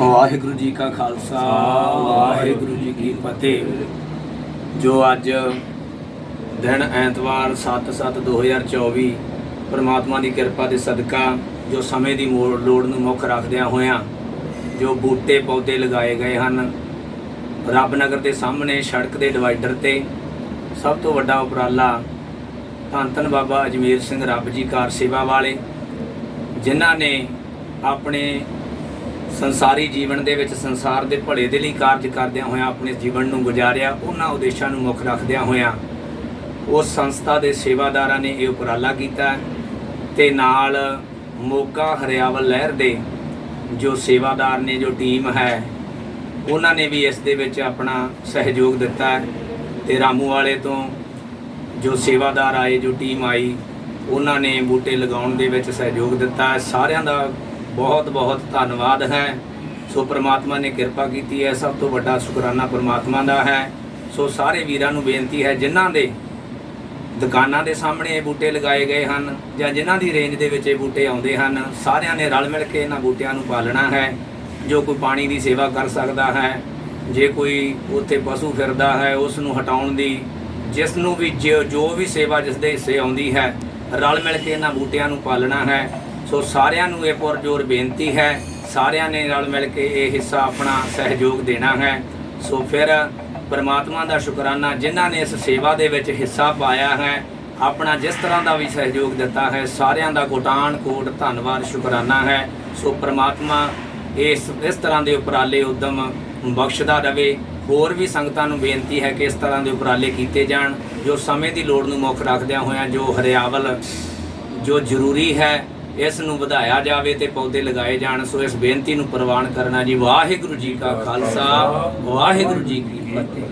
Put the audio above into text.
ਵਾਹਿਗੁਰੂ ਜੀ ਕਾ ਖਾਲਸਾ, ਵਾਹਿਗੁਰੂ ਜੀ ਕੀ ਫਤਿਹ। ਜੋ ਅੱਜ ਦਿਨ ਐਤਵਾਰ 7/7/2024 ਪ੍ਰਮਾਤਮਾ ਦੀ ਕਿਰਪਾ ਦੇ ਸਦਕਾ ਜੋ ਸਮੇਂ ਦੀ ਮੋੜ, ਲੋੜ ਨੂੰ ਮੁੱਖ ਰੱਖਦਿਆਂ ਹੋਇਆਂ ਜੋ ਬੂਟੇ ਪੌਦੇ ਲਗਾਏ ਗਏ ਹਨ, ਰੱਬ ਨਗਰ ਦੇ ਸਾਹਮਣੇ, ਸੜਕ ਦੇ ਡਿਵਾਈਡਰ ਤੇ ਸਭ ਤੋਂ ਵੱਡਾ ਉਪਰਾਲਾ ਧੰਨ ਧੰਨ ਬਾਬਾ ਅਜਮੇਰ ਸਿੰਘ ਰੱਬ ਜੀ ਕਾਰ ਸੇਵਾ ਵਾਲੇ, ਜਿਨ੍ਹਾਂ ਨੇ ਆਪਣੇ ਸੰਸਾਰੀ ਜੀਵਨ ਦੇ ਵਿੱਚ ਸੰਸਾਰ ਦੇ ਭਲੇ ਦੇ ਲਈ ਕਾਰਜ ਕਰਦਿਆਂ ਹੋਇਆਂ ਆਪਣੇ ਜੀਵਨ ਨੂੰ ਗੁਜ਼ਾਰਿਆ, ਉਹਨਾਂ ਉਦੇਸ਼ਾਂ ਨੂੰ ਮੁੱਖ ਰੱਖਦਿਆਂ ਹੋਇਆਂ ਉਸ ਸੰਸਥਾ ਦੇ ਸੇਵਾਦਾਰਾਂ ਨੇ ਇਹ ਉਪਰਾਲਾ ਕੀਤਾ ਤੇ ਨਾਲ ਮੋਗਾ ਹਰਿਆਵਲ ਲਹਿਰ ਦੇ ਜੋ ਸੇਵਾਦਾਰ ਨੇ, ਜੋ ਟੀਮ ਹੈ, ਉਹਨਾਂ ਨੇ ਵੀ ਇਸ ਦੇ ਵਿੱਚ ਆਪਣਾ ਸਹਿਯੋਗ ਦਿੱਤਾ ਹੈ ਤੇ ਰਾਮੂ ਵਾਲੇ ਤੋਂ ਜੋ ਸੇਵਾਦਾਰ ਆਏ, ਜੋ ਟੀਮ ਆਈ, ਉਹਨਾਂ ਨੇ ਬੂਟੇ ਲਗਾਉਣ ਦੇ ਵਿੱਚ ਸਹਿਯੋਗ ਦਿੱਤਾ। ਸਾਰਿਆਂ ਦਾ ਬਹੁਤ ਬਹੁਤ ਧੰਨਵਾਦ ਹੈ। ਸੋ ਪ੍ਰਮਾਤਮਾ ਨੇ ਕਿਰਪਾ ਕੀਤੀ ਹੈ। ਸਭ ਤੋਂ ਵੱਡਾ ਸ਼ੁਕਰਾਨਾ ਪ੍ਰਮਾਤਮਾ ਦਾ ਹੈ। ਸੋ ਸਾਰੇ ਵੀਰਾਂ ਨੂੰ ਬੇਨਤੀ ਹੈ, ਜਿਨ੍ਹਾਂ ਦੇ ਦੁਕਾਨਾਂ ਦੇ ਸਾਹਮਣੇ ਇਹ ਬੂਟੇ ਲਗਾਏ ਗਏ ਹਨ ਜਾਂ ਜਿਨ੍ਹਾਂ ਦੀ ਰੇਂਜ ਦੇ ਵਿੱਚ ਇਹ ਬੂਟੇ ਆਉਂਦੇ ਹਨ, ਸਾਰਿਆਂ ਨੇ ਰਲ ਮਿਲ ਕੇ ਇਹਨਾਂ ਬੂਟਿਆਂ ਨੂੰ ਪਾਲਣਾ ਹੈ। ਜੋ ਕੋਈ ਪਾਣੀ ਦੀ ਸੇਵਾ ਕਰ ਸਕਦਾ ਹੈ, ਜੇ ਕੋਈ ਉੱਥੇ ਪਸ਼ੂ ਫਿਰਦਾ ਹੈ, ਉਸ ਨੂੰ ਹਟਾਉਣ ਦੀ, ਜਿਸ ਨੂੰ ਵੀ ਜੋ ਜੋ ਵੀ ਸੇਵਾ ਜਿਸ ਦੇ ਹਿੱਸੇ ਆਉਂਦੀ ਹੈ, ਰਲ ਮਿਲ ਕੇ ਇਹਨਾਂ ਬੂਟਿਆਂ ਨੂੰ ਪਾਲਣਾ ਹੈ। ਸੋ ਸਾਰਿਆਂ ਨੂੰ ਇਹ ਪੁਰਜੋਰ ਬੇਨਤੀ ਹੈ। ਸਾਰਿਆਂ ਨੇ ਰਲ ਮਿਲ ਕੇ ਇਹ ਹਿੱਸਾ ਆਪਣਾ ਸਹਿਯੋਗ ਦੇਣਾ ਹੈ। ਸੋ ਫਿਰ ਪਰਮਾਤਮਾ ਦਾ ਸ਼ੁਕਰਾਨਾ, ਜਿਨ੍ਹਾਂ ਨੇ ਇਸ ਸੇਵਾ ਦੇ ਵਿੱਚ ਹਿੱਸਾ ਪਾਇਆ ਹੈ, ਆਪਣਾ ਜਿਸ ਤਰ੍ਹਾਂ ਦਾ ਵੀ ਸਹਿਯੋਗ ਦਿੱਤਾ ਹੈ, ਸਾਰਿਆਂ ਦਾ ਕੋਟਾਨ ਕੋਟ ਧੰਨਵਾਦ, ਸ਼ੁਕਰਾਨਾ ਹੈ। ਸੋ ਪਰਮਾਤਮਾ ਇਸ ਇਸ ਤਰ੍ਹਾਂ ਦੇ ਉਪਰਾਲੇ ਉਦਮ ਬਖਸ਼ਦਾ ਰਵੇ। ਹੋਰ ਵੀ ਸੰਗਤਾਂ ਨੂੰ ਬੇਨਤੀ ਹੈ ਕਿ ਇਸ ਤਰ੍ਹਾਂ ਦੇ ਉਪਰਾਲੇ ਕੀਤੇ ਜਾਣ। ਜੋ ਸਮੇਂ ਦੀ ਲੋੜ ਨੂੰ ਮੁੱਖ ਰੱਖਦਿਆਂ ਹੋਇਆਂ ਜੋ ਹਰਿਆਵਲ, ਜੋ ਜ਼ਰੂਰੀ ਹੈ ਇਸ ਨੂੰ ਵਧਾਇਆ ਜਾਵੇ ਤੇ ਪੌਦੇ ਲਗਾਏ ਜਾਣ, ਸੋ ਇਸ ਬੇਨਤੀ ਨੂੰ ਪ੍ਰਵਾਨ ਕਰਨਾ ਜੀ। ਵਾਹਿਗੁਰੂ ਜੀ ਕਾ ਖਾਲਸਾ, ਵਾਹਿਗੁਰੂ ਜੀ ਕੀ ਫਤਿਹ।